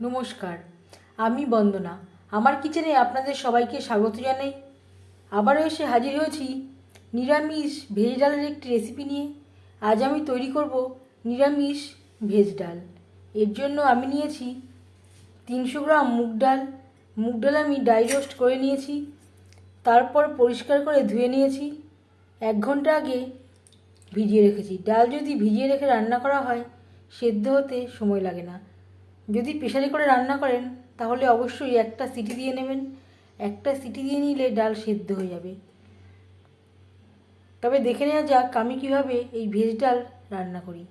নমস্কার, আমি বন্দনা। আমার কিচেনে আপনাদের সবাইকে স্বাগত জানাই। আবারও এসে হাজির হয়েছি নিরামিষ ভেজ ডালের একটি রেসিপি নিয়ে। আজ আমি তৈরি করব নিরামিষ ভেজ ডাল। এর জন্য আমি নিয়েছি তিনশো গ্রাম মুগ ডাল। মুগ ডাল আমি ডাই রোস্ট করে নিয়েছি। তারপর পরিষ্কার করে ধুয়ে নিয়েছি। এক ঘণ্টা আগে ভিজিয়ে রেখেছি। ডাল যদি ভিজিয়ে রেখে রান্না করা হয়, সেদ্ধ হতে সময় লাগে না। যদি প্রেশারে করে রান্না করেন, তাহলে অবশ্যই একটা সিটি দিয়ে নেবেন। একটা সিটি দিয়ে নিলে ডাল সেদ্ধ হয়ে যাবে। তবে দেখে নেওয়া যাক আমি কীভাবে এই ভেজ ডাল রান্না করি।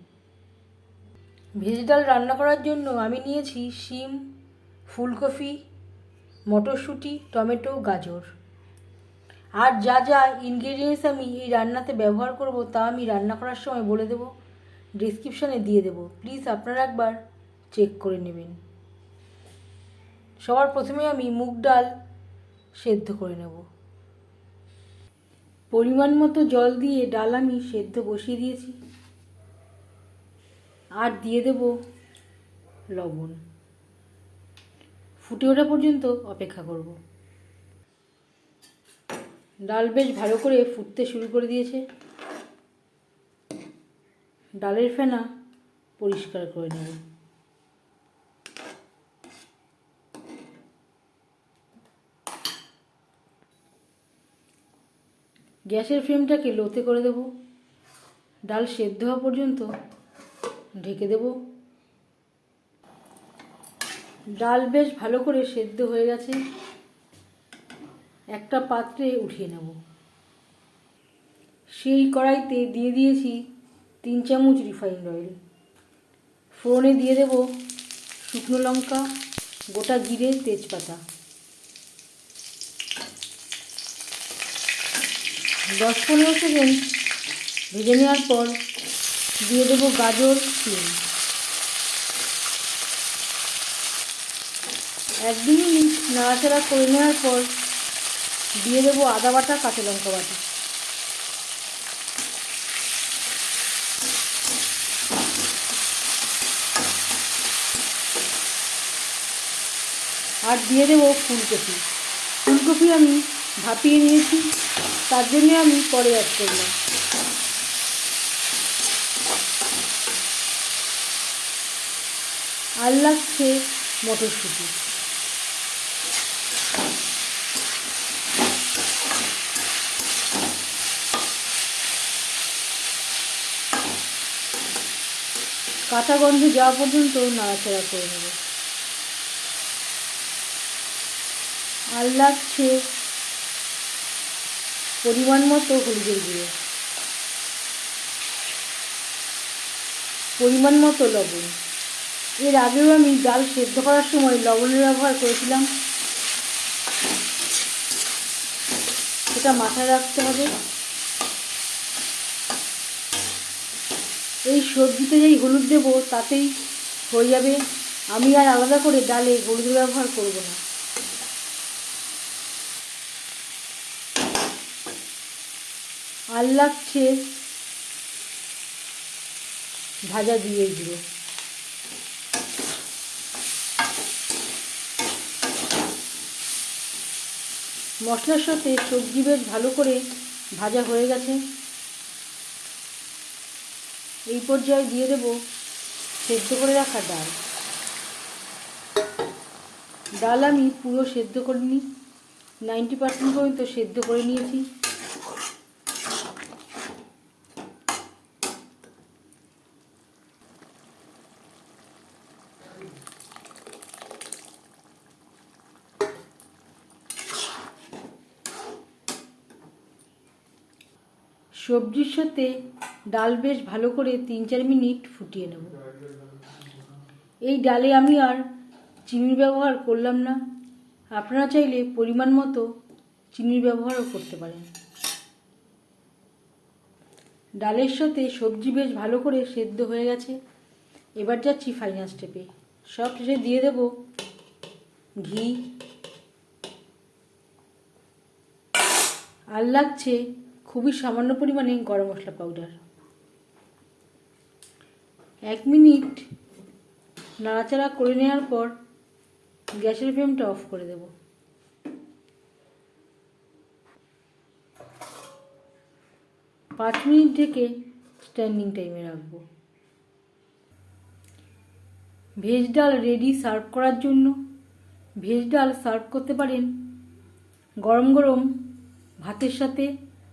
ভেজ ডাল রান্না করার জন্য আমি নিয়েছি শিম, ফুলকপি, মটরশুঁটি, টমেটো, গাজর। আর যা যা ইনগ্রেডিয়েন্টস আমি এই রান্নাতে ব্যবহার করব তা আমি রান্না করার সময় বলে দেবো। ডিসক্রিপশানে দিয়ে দেবো। প্লিজ আপনারা একবার চেক করে নেবেন। সবার প্রথমে আমি মুগ ডাল সেদ্ধ করে নেব। পরিমাণ মতো জল দিয়ে ডাল আমি সেদ্ধ বসিয়ে দিয়েছি। আর দিয়ে দেব লবণ। ফুটে ওঠা পর্যন্ত অপেক্ষা করব। ডাল বেশ ভালো করে ফুটতে শুরু করে দিয়েছে। ডালের ফেনা পরিষ্কার করে নেব। গ্যাসের ফ্লেমটাকে লোতে করে দেব। ডাল সেদ্ধ হওয়া পর্যন্ত ঢেকে দেব। ডাল বেশ ভালো করে সেদ্ধ হয়ে গেছে। একটা পাত্রে উঠিয়ে নেব। সেই কড়াইতে দিয়ে দিয়েছি তিন চামচ রিফাইন্ড অয়েল। ফোড়নে দিয়ে দেব শুকনো লঙ্কা, গোটা জিরে, তেজপাতা। দশ পনেরো সেকেন্ড ভেজে নেওয়ার পর দিয়ে দেবো গাজর সিম এক দু মিনিট নাড়াচাড়া করে নেওয়ার পর দিয়ে দেবো আদা বাটা, কাঁচা লঙ্কা বাটা। আর দিয়ে দেবো ফুলকপি। ফুলকপি আমি ভাপিয়ে নিয়েছি। তার জন্য আমি পরে অ্যাড করলাম। আর লাগছে মটরশুঁটি। কাঁচা গন্ধ যাওয়া পর্যন্ত নাড়াচাড়া করে নেব। আর লাগছে পরিমাণ মতো হলুদের গুঁড়ো। পরিমাণ মতো লবণ। এর আগেও আমি ডাল সেদ্ধ করার সময় লবণের ব্যবহার করেছিলাম। সেটা মাথায় রাখতে হবে। এই সবজিতে যেই হলুদ দেবো, তাতেই হয়ে যাবে। আমি আর আলাদা করে ডালে হলুদের ব্যবহার করব না। আর লাগছে। ভাজা দিয়ে গুঁড়ো মশলার সাথে সবজি বেশ ভালো করে ভাজা হয়ে গেছে। এই পর্যায়ে দিয়ে দেব সেদ্ধ করে রাখা ডাল। ডাল আমি পুরো সেদ্ধ করিনি নাইনটি পার্সেন্ট পর্যন্ত সেদ্ধ করে নিয়েছি। সবজির সাথে ডাল বেশ ভালো করে তিন চার মিনিট ফুটিয়ে নেব। এই ডালে আমি আর চিনির ব্যবহার করলাম না। আপনারা চাইলে পরিমাণ মতো চিনির ব্যবহারও করতে পারেন। ডালের সাথে সবজি বেশ ভালো করে সেদ্ধ হয়ে গেছে। এবার যাচ্ছি ফাইনাল স্টেপে সব শেষে দিয়ে দেব ঘি। আর লাগছে খুবই সামান্য পরিমাণে গরম মশলা পাউডার এক মিনিট নাড়াচাড়া করে নেওয়ার পর গ্যাসের ফ্লেমটা অফ করে দেব। পাঁচ মিনিট থেকে স্ট্যান্ডিং টাইমে রাখব। ভেজ ডাল রেডি সার্ভ করার জন্য ভেজ ডাল সার্ভ করতে পারেন গরম গরম ভাতের সাথে